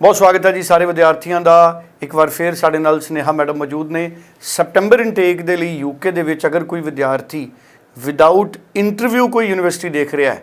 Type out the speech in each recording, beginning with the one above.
ਬਹੁਤ ਸਵਾਗਤ ਹੈ ਜੀ ਸਾਰੇ ਵਿਦਿਆਰਥੀਆਂ ਦਾ। ਇੱਕ ਵਾਰ ਫੇਰ ਸਾਡੇ ਨਾਲ ਸਨੇਹਾ ਮੈਡਮ ਮੌਜੂਦ ਨੇ। ਸੈਪਟੈਂਬਰ ਇਨਟੇਕ ਦੇ ਲਈ ਯੂਕੇ ਦੇ ਵਿੱਚ ਅਗਰ ਕੋਈ ਵਿਦਿਆਰਥੀ ਵਿਦਆਊਟ ਇੰਟਰਵਿਊ ਕੋਈ ਯੂਨੀਵਰਸਿਟੀ ਦੇਖ ਰਿਹਾ ਹੈ,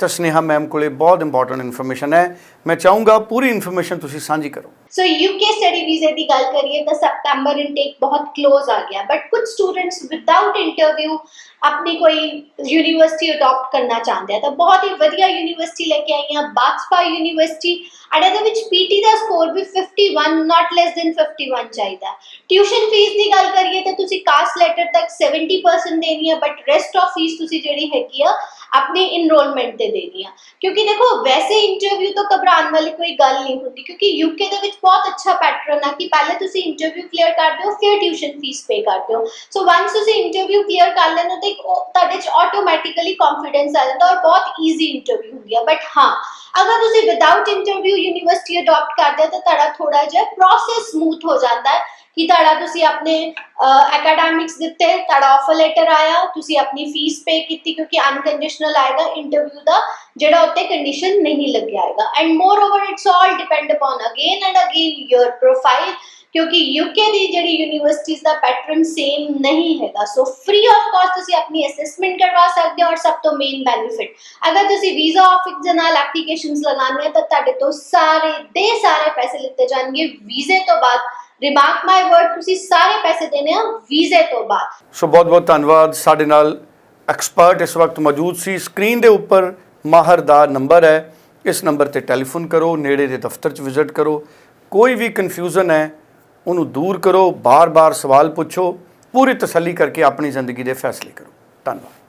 ਤਾਂ ਸਨੇਹਾ ਮੈਮ ਕੋਲੇ ਬਹੁਤ ਇੰਪੋਰਟੈਂਟ ਇਨਫੋਰਮੇਸ਼ਨ ਹੈ। ਮੈਂ ਚਾਹੂੰਗਾ ਪੂਰੀ ਇਨਫੋਰਮੇਸ਼ਨ ਤੁਸੀਂ ਸਾਂਝੀ ਕਰੋ। सो यूके स्टडी वीजे की गल करिए तो सपटैंबर इनटेक बहुत क्लोज आ गया. बट कुछ स्टूडेंट्स विदाउट इंटरव्यू अपनी कोई यूनिवर्सिटी अडॉप्ट करना चाहते हैं. तो बहुत ही वजिया यूनिवर्सिटी लेके आई हैं. बाक्सपा university and A P T का स्कोर भी fifty one not less than fifty one चाहिए. ट्यूशन फ़ीस की गल करिए तो कास्ट लैटर तक सैवनटी परसेंट देनी है बट रेस्ट ऑफ़ फ़ीस जी है अपनी इनरोलमेंट से देनी है. क्योंकि देखो, वैसे इंटरव्यू तो घबराने वाली कोई गल नहीं होंगी क्योंकि यूके ਬਹੁਤ ਅੱਛਾ ਪੈਟਰਨ ਆ ਕਿ ਪਹਿਲੇ ਤੁਸੀਂ ਇੰਟਰਵਿਊ ਕਲੀਅਰ ਕਰਦੇ ਹੋ ਫਿਰ ਟਿਊਸ਼ਨ ਫੀਸ ਪੇ ਕਰਦੇ ਹੋ ਸੋ ਵਾਂਸ ਤੁਸੀਂ ਇੰਟਰਵਿਊ ਕਲੀਅਰ ਕਰ ਲੈਂਦੇ ਹੋ ਤਾਂ ਇੱਕ ਉਹ ਤੁਹਾਡੇ ਚ ਆਟੋਮੈਟਿਕਲੀ ਕੌਨਫੀਡੈਂਸ ਆ ਜਾਂਦਾ ਔਰ ਬਹੁਤ ਈਜ਼ੀ ਇੰਟਰਵਿਊ ਹੁੰਦੀ ਆ ਬਟ ਹਾਂ ਅਗਰ ਤੁਸੀਂ ਵਿਦਆਊਟ ਇੰਟਰਵਿਊ ਯੂਨੀਵਰਸਿਟੀ ਅਡਾਪਟ ਕਰਦੇ ਹੋ ਤਾਂ ਤੁਹਾਡਾ ਥੋੜਾ ਜਿਹਾ ਪ੍ਰੋਸੈਸ ਸਮੂਥ ਹੋ ਜਾਂਦਾ ਹੈ ਕਿ ਤੁਹਾਡਾ ਤੁਸੀਂ ਆਪਣੇ ਐਕੈਡੈਮਿਕਸ ਦਿੱਤੇ ਤੁਹਾਡਾ ਆਫਰ ਲੈਟਰ ਆਇਆ ਤੁਸੀਂ ਆਪਣੀ ਫੀਸ ਪੇ ਕੀਤੀ ਕਿਉਂਕਿ ਅਨਕੰਡੀਸ਼ਨਲ ਆਏਗਾ ਇੰਟਰਵਿਊ ਦਾ ਜਿਹੜਾ ਉੱਤੇ ਕੰਡੀਸ਼ਨ ਨਹੀਂ ਲੱਗਿਆ ਆਏਗਾ and moreover it's all depend upon again and again your profile ਕਿਉਂਕਿ ਯੂਕੇ ਦੀ ਜਿਹੜੀ ਯੂਨੀਵਰਸਿਟੀਜ਼ ਦਾ ਪੈਟਰਨ ਸੇਮ ਨਹੀਂ ਹੈਗਾ ਸੋ ਫ੍ਰੀ ਆਫ ਕਾਸਟ ਤੁਸੀਂ ਆਪਣੀ ਅਸੈਸਮੈਂਟ ਕਰਵਾ ਸਕਦੇ ਹੋ ਔਰ ਸਭ ਤੋਂ ਮੇਨ ਬੈਨੀਫਿਟ ਅਗਰ ਤੁਸੀਂ ਵੀਜ਼ਾ ਆਫਿਸ ਦੇ ਨਾਲ ਐਪਲੀਕੇਸ਼ਨਸ ਲਗਾਉਂਦੇ ਹੋ ਤਾਂ ਤੁਹਾਡੇ ਤੋਂ ਸਾਰੇ ਦੇ ਸਾਰੇ ਪੈਸੇ ਲਿੱਤੇ ਜਾਣਗੇ ਵੀਜ਼ੇ ਤੋਂ ਬਾਅਦ ਰਿਮਾਰਕ ਮਾਈ ਵਰਡ ਤੁਸੀਂ ਸਾਰੇ ਪੈਸੇ ਦੇਣੇ ਆ ਵੀਜ਼ੇ ਤੋਂ ਬਾਅਦ। ਸੋ ਬਹੁਤ ਬਹੁਤ ਧੰਨਵਾਦ। ਸਾਡੇ ਨਾਲ ਐਕਸਪਰਟ ਇਸ ਵਕਤ ਮੌਜੂਦ ਸੀ। ਸਕਰੀਨ ਦੇ ਉੱਪਰ ਮਾਹਰ ਦਾ ਨੰਬਰ ਹੈ। ਇਸ ਨੰਬਰ ਤੇ ਟੈਲੀਫੋਨ ਕਰੋ, ਨੇੜੇ ਦੇ ਦਫ਼ਤਰ 'ਚ ਵਿਜ਼ਿਟ ਕਰੋ। ਕੋਈ ਵੀ ਕਨਫਿਊਜ਼ਨ ਹੈ, ਉਹਨੂੰ ਦੂਰ ਕਰੋ। ਬਾਰ-ਬਾਰ ਸਵਾਲ ਪੁੱਛੋ। ਪੂਰੀ ਤਸੱਲੀ ਕਰਕੇ ਆਪਣੀ ਜ਼ਿੰਦਗੀ ਦੇ ਫੈਸਲੇ ਕਰੋ। ਧੰਨਵਾਦ।